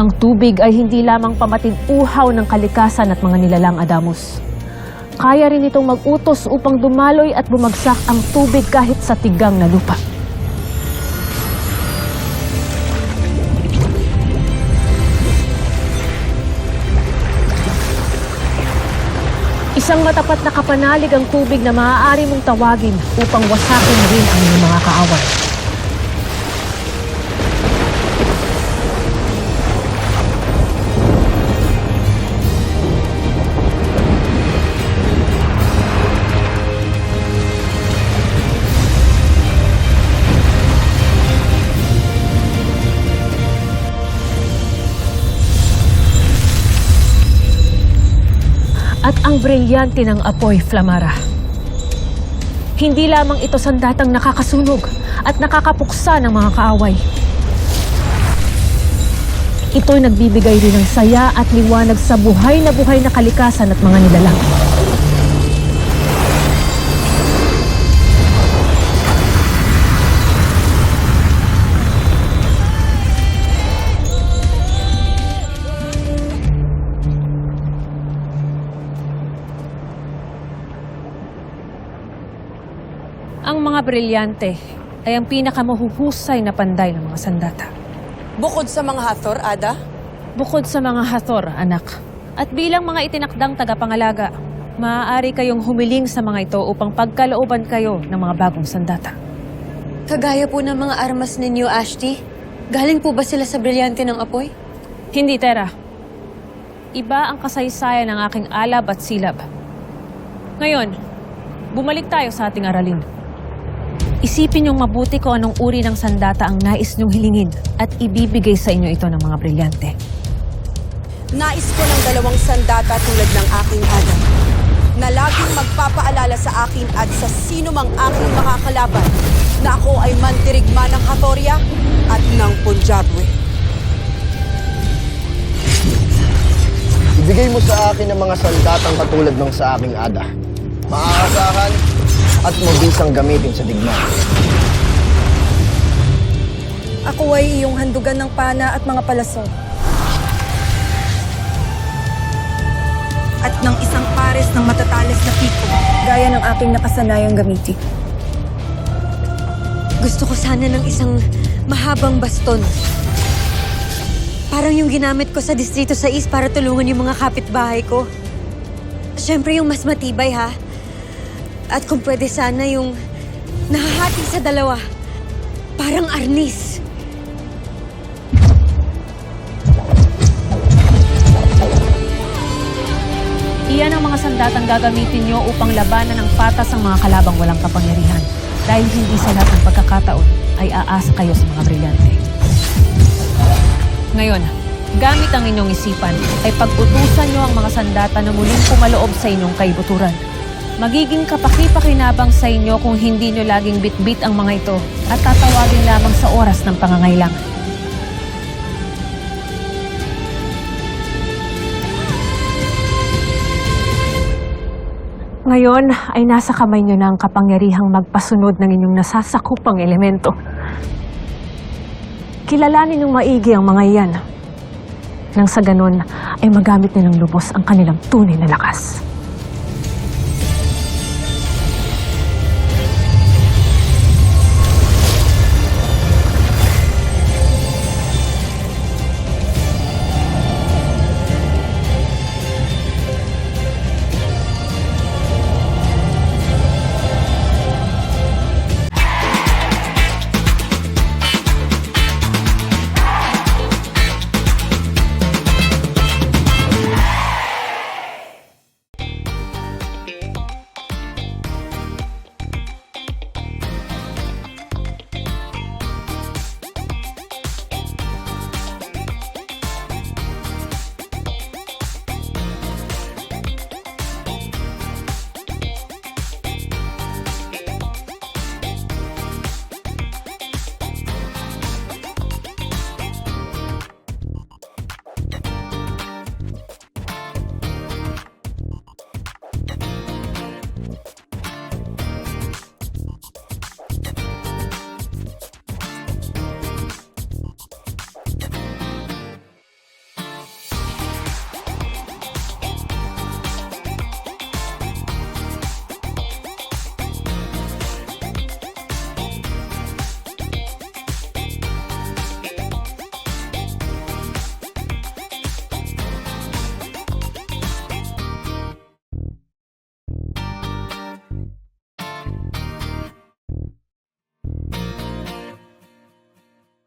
Ang tubig ay hindi lamang pamatid uhaw ng kalikasan at mga nilalang adamos. Kaya rin itong mag-utos upang dumaloy at bumagsak ang tubig kahit sa tigang na lupa. Isang matapat na kapanalig ang tubig na maaari mong tawagin upang wasakin rin ang mga kaaway. At ang brilyante ng apoy flamara. Hindi lamang ito sandatang nakakasunog at nakakapuksa ng mga kaaway. Ito'y nagbibigay rin ng saya at liwanag sa buhay na buhay na kalikasan at mga nilalang. Ang mga brilyante ay ang pinakamahuhusay na panday ng mga sandata. Bukod sa mga Hathor, Ada, Bukod sa mga Hathor, anak, at bilang mga itinakdang tagapangalaga, maaari kayong humiling sa mga ito upang pagkalooban kayo ng mga bagong sandata. Kagaya po ng mga armas ninyo, Ashti. Galing po ba sila sa brilyante ng apoy? Hindi, Tera. Iba ang kasaysayan ng aking alab at silab. Ngayon, bumalik tayo sa ating aralin. Isipin niyong mabuti kung anong uri ng sandata ang nais niyong hilingin at ibibigay sa inyo ito ng mga brilyante. nais ko ng dalawang sandata tulad ng aking Ada na laging magpapaalala sa akin at sa sino mang aking makakalaban na ako ay mandirigma ng Hathoria at ng Punjabwe. Ibigay mo sa akin ang mga sandatang katulad ng sa aking ada. Maaasahan at mabisang gamitin sa digmaan. Ako ay iyong handugan ng pana at mga palaso. At ng isang pares ng matatalas na piko, gaya ng aking nakasanayang gamitin. Gusto ko sana ng isang mahabang baston. Parang yung ginamit ko sa Distrito 6 para tulungan yung mga kapitbahay ko. Siyempre yung mas matibay ha. At kung pwede sana yung nahahati sa dalawa. Parang arnis. Iyan ang mga sandatang gagamitin niyo upang labanan ng patas ang mga kalabang walang kapangyarihan. Dahil hindi sa lahat ng pagkakataon ay aasa kayo sa mga brilyante. Ngayon, gamit ang inyong isipan ay pag-utusan niyo ang mga sandata na muling pumaloob sa inyong kaibuturan. Magiging kapaki-pakinabang sa inyo kung hindi niyo laging bitbit ang mga ito at tatawagin lamang sa oras ng pangangailangan. Ngayon ay nasa kamay niyo na ang kapangyarihang magpasunod ng inyong nasasakupang elemento. Kilalanin ng maigi ang mga iyan. Nang sa ganon ay magamit na ng lubos ang kanilang tunay na lakas.